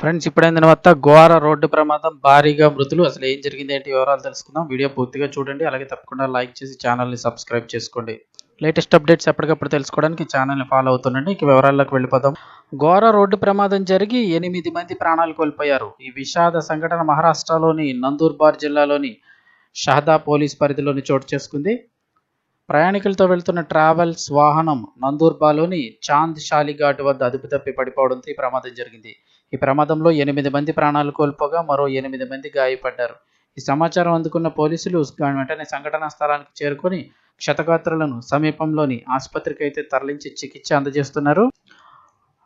Friends ఇప్పుడైన తర్వాత ఘోర road ప్రమాదం భారీగా మృతులు. అసలు ఏం జరిగింది ఏంటి వివరాలు తెలుసుకుందాం. వీడియో పూర్తిగా చూడండి. అలాగే తప్పకుండా లైక్ చేసి ఛానల్ని సబ్స్క్రైబ్ చేసుకోండి. లేటెస్ట్ అప్డేట్స్ ఎప్పటికప్పుడు తెలుసుకోవడానికి ఛానల్ని ఫాలో అవుతుండండి. ఇక వివరాల్లోకి వెళ్ళిపోదాం. ఘోర రోడ్డు ప్రమాదం జరిగి ఎనిమిది మంది ప్రాణాలు కోల్పోయారు. ఈ విషాద సంఘటన మహారాష్ట్రలోని నందూర్బార్ జిల్లాలోని షహదా పోలీస్ పరిధిలోని చోటు చేసుకుంది. ప్రయాణికులతో వెళ్తున్న ట్రావెల్స్ వాహనం నందూర్బాలోని చాంద్ షాలిఘాట్ వద్ద అదుపు తప్పి పడిపోవడంతో ఈ ప్రమాదం జరిగింది. ఈ ప్రమాదంలో ఎనిమిది మంది ప్రాణాలు కోల్పోగా మరో ఎనిమిది మంది గాయపడ్డారు. ఈ సమాచారం అందుకున్న పోలీసులు వెంటనే సంఘటనా స్థలానికి చేరుకొని క్షతగాత్రులను సమీపంలోని ఆసుపత్రికి అయితే తరలించి చికిత్స అందజేస్తున్నారు.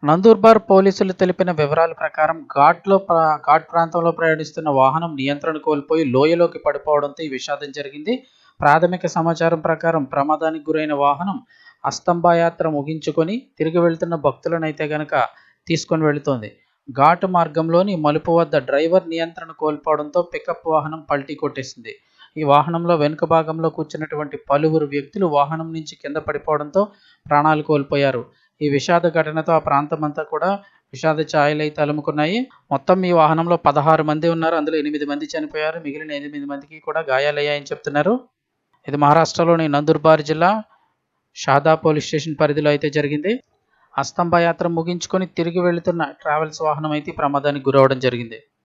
నందూర్బార్ పోలీసులు తెలిపిన వివరాల ప్రకారం ఘాట్లో ప్రా- ఘాట్ ప్రాంతంలో ప్రయాణిస్తున్న వాహనం నియంత్రణ కోల్పోయి లోయలోకి పడిపోవడంతో ఈ విషాదం జరిగింది. ప్రాథమిక సమాచారం ప్రకారం ప్రమాదానికి గురైన వాహనం అస్తంభాయాత్ర ముగించుకొని తిరిగి వెళ్తున్న భక్తులను అయితే గనక తీసుకొని వెళుతోంది. ఘాటు మార్గంలోని మలుపు వద్ద డ్రైవర్ నియంత్రణ కోల్పోవడంతో పికప్ వాహనం పల్టీ కొట్టేసింది. ఈ వాహనంలో వెనుక భాగంలో కూర్చున్నటువంటి పలువురు వ్యక్తులు వాహనం నుంచి కింద పడిపోవడంతో ప్రాణాలు కోల్పోయారు. ఈ విషాద ఘటనతో ఆ ప్రాంతం అంతా కూడా విషాద ఛాయలు అయితే అలుముకున్నాయి మొత్తం ఈ వాహనంలో పదహారు మంది ఉన్నారు. అందులో ఎనిమిది మంది చనిపోయారు. మిగిలిన ఎనిమిది మందికి కూడా గాయాలయ్యాయని చెప్తున్నారు. ఇది మహారాష్ట్రలోని నందుర్బార్ జిల్లా షాదా పోలీస్ స్టేషన్ పరిధిలో అయితే జరిగింది. అస్తంభ యాత్ర ముగించుకొని తిరిగి వెళుతున్న ట్రావెల్స్ వాహనం అయితే ప్రమాదానికి గురవడం జరిగింది.